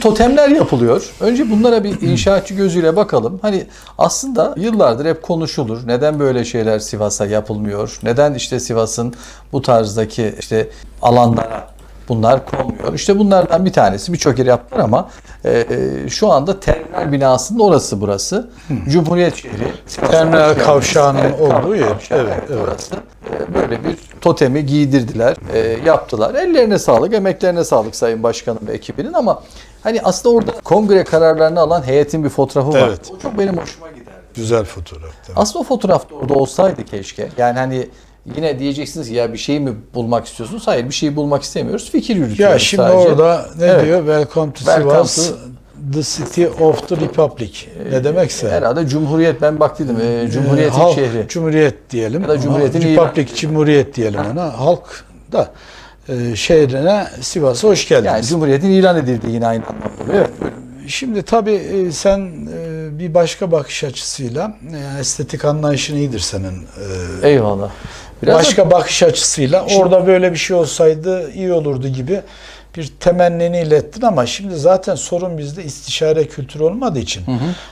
totemler yapılıyor. Önce bunlara bir inşaatçı gözüyle bakalım. Hani aslında yıllardır hep konuşulur. Neden böyle şeyler Sivas'a yapılmıyor? Neden işte Sivas'ın bu tarzdaki işte alanlara bunlar konmuyor? İşte bunlardan bir tanesi birçok yere yaptılar ama e, e, şu anda terminal binasının orası burası. Cumhuriyet şehri. Terminal kavşağının olduğu yer. kavşağı, Evet, evet. Orası. E, Böyle bir totemi giydirdiler, e, yaptılar. Ellerine sağlık, emeklerine sağlık Sayın Başkanım ve ekibinin ama hani aslında orada kongre kararlarını alan heyetin bir fotoğrafı var. Evet. O çok benim hoşuma giderdi. Güzel fotoğraf. tabii. Aslında o fotoğrafta orada olsaydı keşke. Yani hani yine diyeceksiniz ki ya bir şey mi bulmak istiyorsunuz? Hayır bir şey bulmak istemiyoruz. Fikir yürütüyoruz Ya şimdi sadece. orada ne Evet. diyor? Welcome to Welcome Sivas, the city of the republic. Ne demekse. Herhalde Cumhuriyet ben baktıydım. E, Cumhuriyet'in Halk, şehri. Cumhuriyet diyelim. Ya da Cumhuriyet'in Republic, Cumhuriyet diyelim ona. Halk da e, şehrine Sivas'a hoş geldiniz. Yani Cumhuriyet'in ilan edildiği yine aynı anlamda. Evet. Şimdi tabii e, sen e, bir başka bakış açısıyla e, estetik anlayışın iyidir senin. Eyvallah. Biraz da- başka bakış açısıyla orada böyle bir şey olsaydı iyi olurdu gibi bir temennini ilettin ama şimdi zaten sorun bizde istişare kültürü olmadığı için.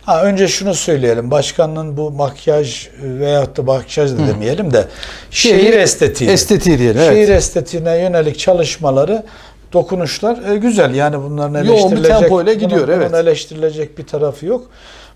Ha, önce şunu söyleyelim. Başkanın bu makyaj veyahut da makyaj da demeyelim de şehir estetiği. Estetiği diyelim. Evet. Şehir estetiğine yönelik çalışmaları dokunuşlar e, güzel. Yani bunların Yoğun bir eleştirilecek tempoyla gidiyor, bunun, evet. bunun eleştirilecek bir tarafı yok.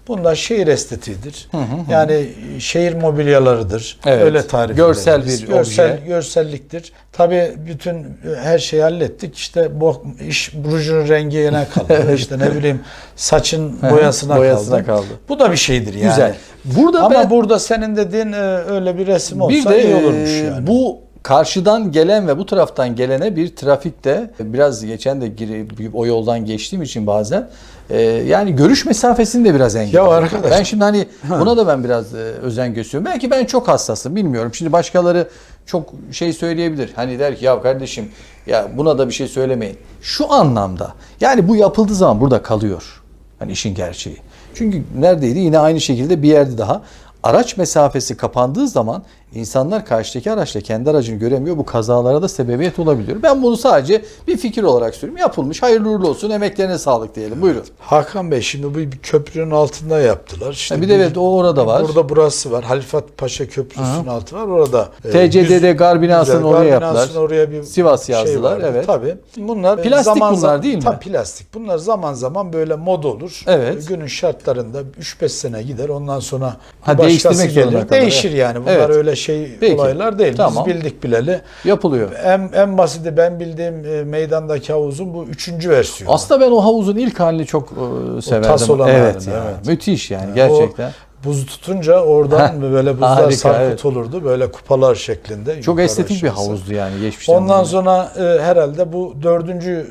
Bunlar şehir estetiğidir. Yani şehir mobilyalarıdır. Evet. Öyle tarif Görsel ederiz. bir görsel obje. görselliktir. Tabii bütün e, her şeyi hallettik. İşte bu iş rujun rengine kaldı. İşte ne bileyim saçın hı. boyasına, Boyasına kaldı. kaldı. Bu da bir şeydir yani. Güzel. Burada Ama ben burada senin dediğin e, öyle bir resim olsa bir de iyi olurmuş e, yani. bu karşıdan gelen ve bu taraftan gelene bir trafikte biraz geçen de giri- o yoldan geçtiğim için bazen e, yani görüş mesafesini de biraz engelliyor. Ya arkadaş- Ben şimdi hani buna da ben biraz e, özen gösteriyorum. Belki ben çok hassasım bilmiyorum. Şimdi başkaları çok şey söyleyebilir. Hani der ki ya kardeşim ya buna da bir şey söylemeyin. Şu anlamda yani bu yapıldığı zaman burada kalıyor. Hani işin gerçeği. Çünkü neredeydi? Yine aynı şekilde bir yerde daha. Araç mesafesi kapandığı zaman insanlar karşıdaki araçla kendi aracını göremiyor. Bu kazalara da sebebiyet olabiliyor. Ben bunu sadece bir fikir olarak söylüyorum. Yapılmış. Hayırlı uğurlu olsun. Emeklerine sağlık diyelim. Buyurun. Hakan Bey şimdi bu bir köprünün altında yaptılar. İşte bir de evet o orada var. Burada burası var. Halifat Paşa Köprüsü'nün altı var. Orada. e, TCD'de gar binasını oraya yaptılar. oraya bir Sivas şey yazdılar, vardı. evet. Tabii. Bunlar e, Plastik zaman bunlar değil mi? Tabii plastik. Bunlar zaman zaman böyle mod olur. Evet. Günün şartlarında 3-5 sene gider. Ondan sonra Ha, başkası gelir. kalır, Değişir yani. Bunlar Evet. öyle şey Peki. olaylar değil. Tamam. Biz bildik bileli. Yapılıyor. En, en basiti ben bildiğim e, meydandaki havuzun bu üçüncü versiyonu. Aslında ben o havuzun ilk halini çok e, severdim. tas olan evet, halini, ya. evet. Müthiş yani gerçekten. O buzu tutunca oradan böyle buzlar harika, sarkıt evet. olurdu. Böyle kupalar şeklinde. çok estetik bir aşağısı. havuzdu yani geçmişten. Ondan sonra e, herhalde bu dördüncü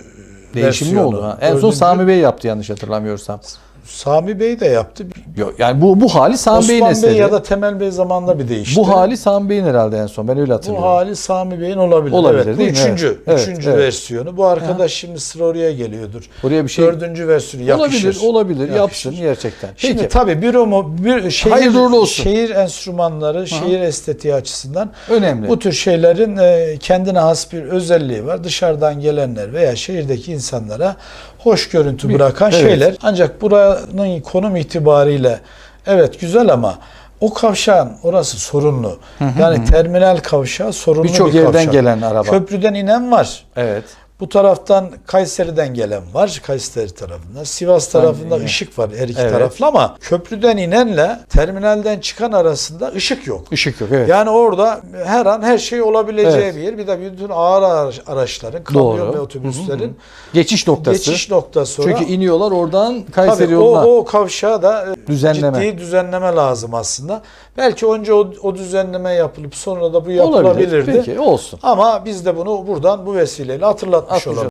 değişimli versiyonu. oldu. Ha. En son Dördüncü- Sami Bey yaptı yanlış hatırlamıyorsam. Sami Bey de yaptı. Yok, yani bu bu hali Sami Bey'in Osman eseri. Bey ya da Temel Bey zamanında bir değişti. bu hali Sami Bey'in herhalde en son. Ben öyle bu hatırlıyorum. hali Sami Bey'in olabilir. Olabilir, evet, bu değil mi? üçüncü, Evet, üçüncü evet. versiyonu. Bu arkadaş şimdi sıra oraya geliyordur. Oraya bir şey Dördüncü versiyonu yakışır. olabilir, olabilir. Yapsın gerçekten. Şimdi Peki. tabii bir o bir şehir, Hayırlı olsun. şehir enstrümanları, şehir estetiği açısından Önemli. bu tür şeylerin e, kendine has bir özelliği var. Dışarıdan gelenler veya şehirdeki insanlara hoş görüntü bırakan evet. şeyler. Ancak buranın konum itibariyle evet güzel ama o kavşağın orası sorunlu. Yani terminal kavşağı sorunlu Birçok bir yerden kavşak. gelen araba. Köprüden inen var. Evet. Bu taraftan Kayseri'den gelen var. Kayseri tarafından. Sivas tarafında Aynen. ışık var her iki Evet. taraflı ama köprüden inenle terminalden çıkan arasında ışık yok. Işık yok. Evet. Yani orada her an her şey olabileceği Evet. bir yer. Bir de bütün ağır araç- araçların, kamyon Doğru. ve otobüslerin Geçiş noktası. geçiş noktası. Çünkü iniyorlar oradan Kayseri Tabii o, yoluna. o kavşağı da e, Düzenleme. ciddi düzenleme lazım aslında. Belki önce o, o düzenleme yapılıp sonra da bu Olabilir. yapılabilirdi. Peki olsun. Ama biz de bunu buradan bu vesileyle hatırlatmış Atlayacağız. olalım.